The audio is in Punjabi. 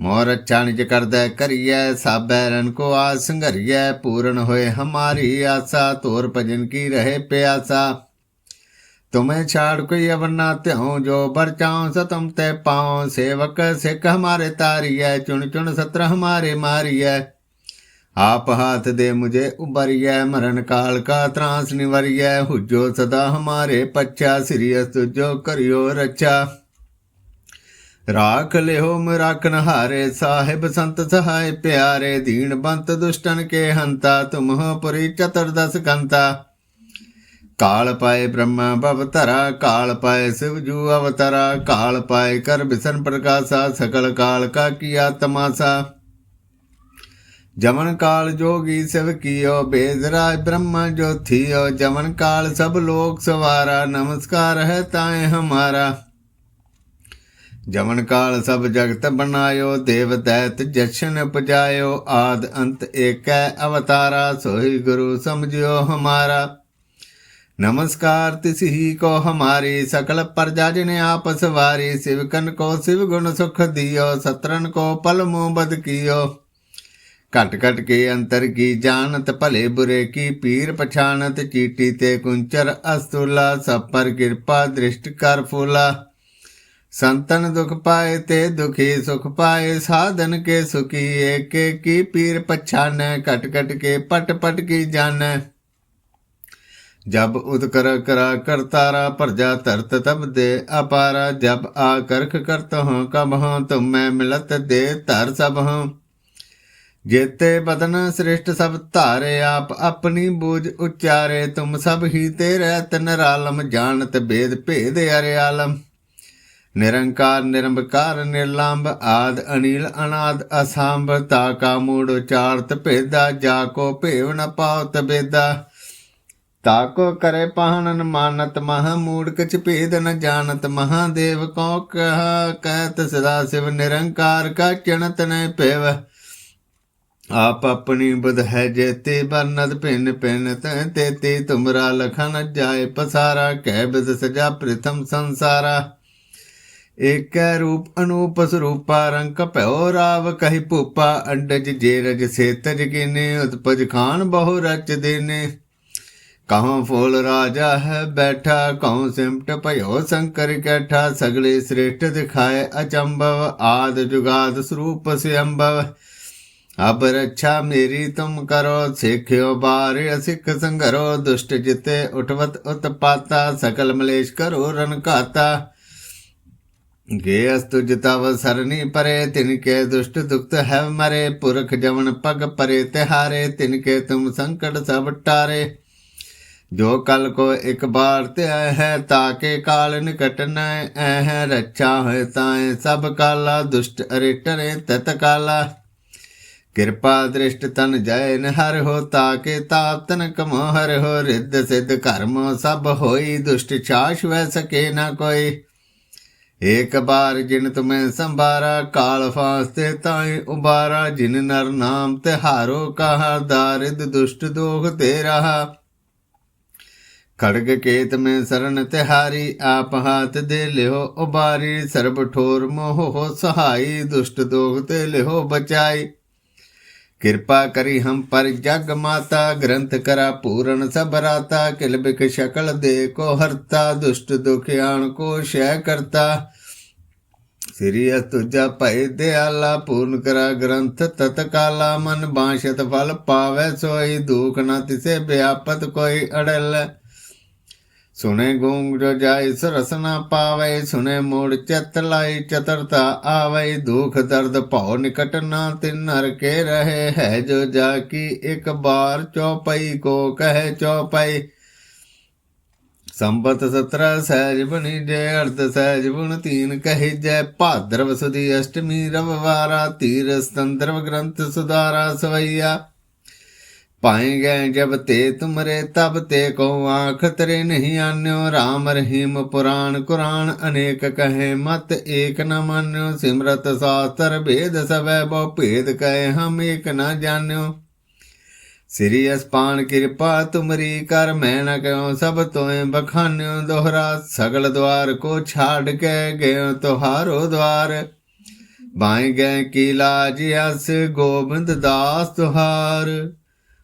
ਮੋਰ ਅੱਛਾ ਨਿਜ ਕਰਦਾ ਕਰੀਐ, ਸਾਬੈ ਰਨ ਕੋ ਆ ਸੰਘਰੀਐ, ਪੂਰਨ ਹੋਏ ਹਮਾਰੀ ਆਸਾ, ਤੋਰ ਭਜਨ ਕੀ ਰਹੇ ਪਿਆਸਾ। ਤੁਮੇ ਛਾੜ ਕੋਈ ਅਵਰਨਾ ਤਿਉ ਜੋ ਬਰਚਾਉ ਸਤਮ ਤੇ ਪਾਉ। ਸੇਵਕ ਸਿੱਖ ਹਮਾਰੇ ਤਾਰੀਐ, ਚੁਣ ਚੁਣ ਸਤਰ ਹਮਾਰੇ ਮਾਰੀਐ। ਆਪ ਹਾਥ ਦੇ ਮੁਝੇ ਉਬਰੀਐ ਮਰਨ ਕਾਲ ਕਾ ਤਰਾਸ ਨਿਵਰੀਐ। ਹੁਜੋ ਸਦਾ ਹਮਾਰੇ ਪੱਛਾ, ਸ੍ਰੀ ਤੁਜੋ ਕਰਿਓ ਰੱਛਾ। ਰਾਖ ਲਿਓ ਮਰਾਖਨ ਹਾਰੇ ਸਾਹਿਬ ਸੰਤ ਸਹਾਇ ਪਿਆਰੇ ਦੀਨ ਬੰਤ ਦੁਸ਼ਟਨ ਕੇ ਹੰਤਾ ਤੁਮਹ ਪੁਰੀ ਚਤੁਰਦਸ ਕੰਤਾ ਕਾਲ ਪਾਏ ਬ੍ਰਹਮਾ ਭਵ ਧਰਾ ਕਾਲ ਪਾਏ ਸਿਵ ਜੂ ਅਵਤਰਾ ਕਾਲ ਪਾਏ ਕਰ ਬਿਸਨ ਪ੍ਰਕਾਸ਼ਾ ਸਕਲ ਕਾਲ ਕਾ ਕੀਆ ਤਮਾਸਾ ਜਮਨ ਕਾਲ ਜੋਗੀ ਸਿਵ ਕੀਓ ਬੇਦਰਾਜ ਬ੍ਰਹਮਾ ਜੋਥੀਓ ਜਮਨ ਕਾਲ ਸਭ ਲੋਕ ਸਵਾਰਾ ਨਮਸਕਾਰ ਹੈ ਤਾਏ ਹਮਾਰਾ ਜਮਨ ਕਾਲ ਸਭ ਜਗਤ ਬਨਾਇਓ ਦੇਵ ਦੈਤ ਜਸ਼ਨ ਪਜਾਇਓ, ਆਦ ਅੰਤ ਏਕੈ ਅਵਤਾਰਾ, ਸੋਈ ਗੁਰੂ ਸਮਝਿਓ ਹਮਾਰਾ। ਨਮਸਕਾਰ ਤਿਸ ਹੀ ਕੋ ਹਮਾਰੀ, ਸਕਲ ਪ੍ਰਜਾ ਜਿਨ ਆਪਸ ਵਾਰੀ ਸਿਵਕਨ ਕੋ ਸਿਵ ਗੁਣ ਸੁਖ ਦਿਓ ਸਤਰਨ ਕੋ ਪਲ ਮੂਹ ਬਦ ਕੀਓ। ਘਟ ਘਟ ਕੇ ਅੰਤਰ ਕੀ ਜਾਣਤ, ਭਲੇ ਬੁਰੇ ਕੀ ਪੀਰ ਪਛਾਨਤ ਚੀਟੀ ਤੇ ਕੁੰਚਰ ਅਸਤੁਲਾ, ਸਭ ਪਰ ਕਿਰਪਾ ਦ੍ਰਿਸ਼ਟ ਕਰ ਫੂਲਾ। ਸੰਤਨ ਦੁਖ ਪਾਏ ਤੇ ਦੁਖੀ ਸੁਖ ਪਾਏ, ਸਾਧਨ ਕੇ ਸੁਖੀ, ਏਕੇ ਕੀ ਪੀਰ ਪਛਾਨੈ ਕਟ ਘਟ ਕੇ ਪਟ ਪਟ ਕੀ ਜਾਣੈ। ਜਬ ਉਦ ਕਰ ਕਰਾ ਕਰਤਾਰਾ ਪਰਜਾ ਧਰਤ ਤਬ ਦੇ ਅਪਾਰਾ, ਜਬ ਆ ਕਰਖ ਕਰਤ ਹਾਂ, ਕਬ ਹਾਂ, ਤੁਮ ਮੈਂ ਮਿਲਤ ਦੇ ਧਰ ਸਭ ਹਾਂ। ਜੇਤੇ ਬਦਨ ਸ੍ਰਿਸ਼ਟ ਸਭ ਧਾਰੇ, ਆਪ ਆਪਣੀ ਬੂਝ ਉਚਾਰੇ, ਤੁਮ ਸਭ ਹੀ ਤੇ ਰਹਿਤ ਨਿਰਾਲਮ ਜਾਣਤ ਬੇਦ ਭੇਦ ਅਰੇ ਆਲਮ ਨਿਰੰਕਾਰ ਨਿਰੰਕਾਰ ਨਿਰਲੰਭ ਆਦ ਅਨੀਲ ਅਨਾਦ ਅਸੰਭ ਤਾ ਕਾ ਮੂੜ, ਉਚਾਰਤ, ਭੇਦਾ, ਜਾ ਕੋ ਭੇਵ ਨ ਪਾਉਤ ਬੇਦਾ। ਤਾ ਕੋ ਕਰੇ ਪਾਹਨਨ ਮਾਨਤ ਮਹ ਮੂੜ ਕਛ ਭੇਦ ਨ ਜਾਣਤ, ਮਹਾਦੇਵ ਕੋ ਕਹ, ਕਹਿਤ ਸਦਾ ਸਿਵ ਨਿਰੰਕਾਰ ਕਾ ਚਣਤ ਨ ਭੇਵ। ਆਪ ਆਪਣੀ ਬੁਧ ਹੈ ਜੇਤੇ ਬਰਨਦ ਭਿੰਨ ਭਿੰਨ, ਤੈ ਤੇ ਤੇ ਤੁਮਰਾ ਲਖਨ ਜਾਏ ਪਸਾਰਾ, ਕਹਿ ਬਿਦ ਸਜਾ ਪ੍ਰਥਮ ਸੰਸਾਰਾ। ਏਕੈ ਰੂਪ ਅਨੂਪ ਸਰੂਪਾ ਰੰਗ ਭਇਓ ਰਾਵ ਕਹਿ ਭੂਪਾ, ਅੰਡਜ ਜੇ ਰਜ ਸੇਤਜ ਕਿਨੇ, ਉਤਪਜ ਖਾਨ ਬਹੁ ਰਚ ਦੇਨੇ। ਕਹਾਂ ਫੋਲ ਰਾਜਾ ਹੈ ਬੈਠਾ ਕਉ ਸਿਮਟ ਭਇਓ ਸ਼ੰਕਰ ਕੈਠਾ, ਸਗਲੇ ਸ੍ਰੇਸ਼ਟ ਦਿਖਾਏ ਅਚੰਭਵ, ਆਦ ਜੁਗਾਦ ਸਰੂਪ ਸਿਅੰਭਵ। ਅਬ ਰੱਛਾ ਮੇਰੀ ਤੁਮ ਕਰੋ, ਸਿੱਖਿਓ ਬਾਰ ਸਿੱਖ ਸੰਗਰੋ ਦੁਸ਼ਟ ਜਿਤੇ ਉਠਵਤ ਉਤਪਾਤਾ, ਸਕਲ ਮਲੇਸ਼ ਕਰੋ ਰਨ ਘਾਤਾ। ਗੇ ਅਸਤੁ ਜਿਤਵ ਸਰਨੀ ਪਰੇ ਤਿਨ ਕੇ ਦੁਸ਼ਟ ਦੁਖਤ ਹੈ ਮਰੇ, ਪੁਰਖ ਜਵਨ ਪਗ ਪਰੇ, ਤਿਹਾਰੇ ਤਿਨ ਕੇ ਤੁਮ ਸੰਕਟ ਸਭ ਟਾਰੇ। ਜੋ ਕਲ ਕੋ ਇੱਕ ਬਾਰ ਤੇ ਆਏ ਹੈ, ਤਾਕੇ ਕਾਲ ਨਿਕਟ ਨ ਐ ਰੱਛਾ ਹੋਏ ਤਾਏ ਸਭ ਕਾਲਾ, ਦੁਸ਼ਟ ਅਰਿਟਰੇ ਤਤ ਕਾਲਾ। ਕਿਰਪਾ ਦ੍ਰਿਸ਼ਟ ਤਨ ਜੈ ਨ ਹਰ ਹੋ, ਤਾਕੇ ਤਾਤਨ ਕਮੋ ਹਰ ਹੋ, ਰਿੱਧ ਸਿੱਧ ਕਰਮ ਸਭ ਹੋਈ, ਦੁਸ਼ਟ ਛਾਸ਼ ਵੈ ਸਕੇ ਨਾ ਕੋਈ। ਏਕ ਬਾਰ ਜਿਨ ਤੁਮੈ ਸੰਭਾਰਾ, ਕਾਲ ਫਾਸਤੇ ਤਾਈ ਉਬਾਰਾ, ਜਿਨ ਨਰ ਨਾਮ ਤੇ ਹਾਰੋ ਕਹਾ, ਦਾਰਿਦ ਦੁਸ਼ਟ ਦੋਖ ਤੇ ਰਹਾ ਖੜਗ ਕੇਤ ਮੈਂ ਸਰਨ ਤਿਹਾਰੀ, ਆਪ ਹਾਥ ਦੇ ਲਿਓ ਉਬਾਰੀ, ਸਰਬ ਠੋਰ ਮੋਹ ਹੋ ਸਹਾਈ, ਦੁਸ਼ਟ ਦੋਖ ਤੇ ਲਿਓ ਬਚਾਈ। ਕਿਰਪਾ ਕਰੀ ਹਮ ਪਰ ਜਗ ਮਾਤਾ, ਗ੍ਰੰਥ ਕਰਾ ਪੂਰਨ ਸਭ ਰਾਤਾ ਕਿਲਬਿਕ ਸ਼ਕਲ ਦੇ ਕੋ ਹਰਤਾ, ਦੁਸ਼ਟ ਦੁਖਿਆਣ ਕੋ ਸ਼ੈ ਕਰਤਾ। ਸ੍ਰੀ ਅਸਤੁਜਾ ਭੈ ਦਿਆਲਾ, ਪੂਰਨ ਕਰਾ ਗ੍ਰੰਥ ਤਤਕਾਲਾ, ਮਨ ਬਾਸ਼ਤ ਫਲ ਪਾਵੇ ਸੋਈ, ਦੁਖ ਨ ਤਿਸੇ ਵਿਆਪਤ ਕੋਈ ਅੜਲ। ਸੁਨੇ ਗੂੰਗ ਜੋ ਜਾਇ ਸਰਸ ਨ ਪਾਵੇ ਸੁਨੇ ਮੋੜ ਚਤ ਲਾਈ ਚਤਰਤਾ ਆਵੇ ਦੁਖ ਦਰਦ ਭਉ ਨਿਕਟ ਨਾ ਤਿਨ ਨਰ ਕੇ ਰਹੇ ਹੈ ਜੋ ਜਾ ਕੀ ਇੱਕ ਬਾਰ ਚੌਪਈ ਕੋ ਕਹੇ ਚੌਪਈ ਸੰਬਤ 17 ਸਹਿਜ ਬਣੀ ਜੇ ਅਰਧ ਸਹਿਜ ਬੁਣ ਤੀਨ ਕਹੀ ਜੈ ਭਾਦਰਵ ਸੁਦੀ ਅਸ਼ਟਮੀ ਰਵਵਾਰਾ ਤੀਰ ਸੰਦਰਵ ਪਾਏ ਗਏ ਜਬ ਤੇ ਤੁਮਰੇ, ਤਬ ਤੇ ਕੋ ਆਖ, ਤਰੇ ਨਹੀਂ ਆਨਿਓ। ਰਾਮ ਰਹੀਮ ਪੁਰਾਨ ਕੁਰਾਨ ਅਨੇਕ ਕਹੇ, ਮਤ ਏਕ ਨ ਮੰਨਿਓ। ਸਿਮਰਤ ਸਾਸਤਰ ਵੇਦ ਸਵੈ, ਬਹੁ ਭੇਦ ਕਹੇ, ਹਮ ਏਕ ਨ ਜਾਣਿਓ। ਸ੍ਰੀ ਅਸਪਾਨ ਕਿਰਪਾ, ਤੁਮਰੀ ਕਰ ਮੈਂ ਨ ਕਿਉ, ਸਭ ਤੋਏ ਬਖਾਨਿਓ। ਦੋਹਰਾ ਸਗਲ ਦਵਾਰ ਕੋ ਛਾੜ ਕੇ ਗਇਓ ਤੁਹਾਰੋ ਦਵਾਰ। ਬਾਏ ਗਏ ਕੀ ਲਾਜ ਅਸ, ਗੋਬਿੰਦ ਦਾਸ ਤੁਹਾਰ।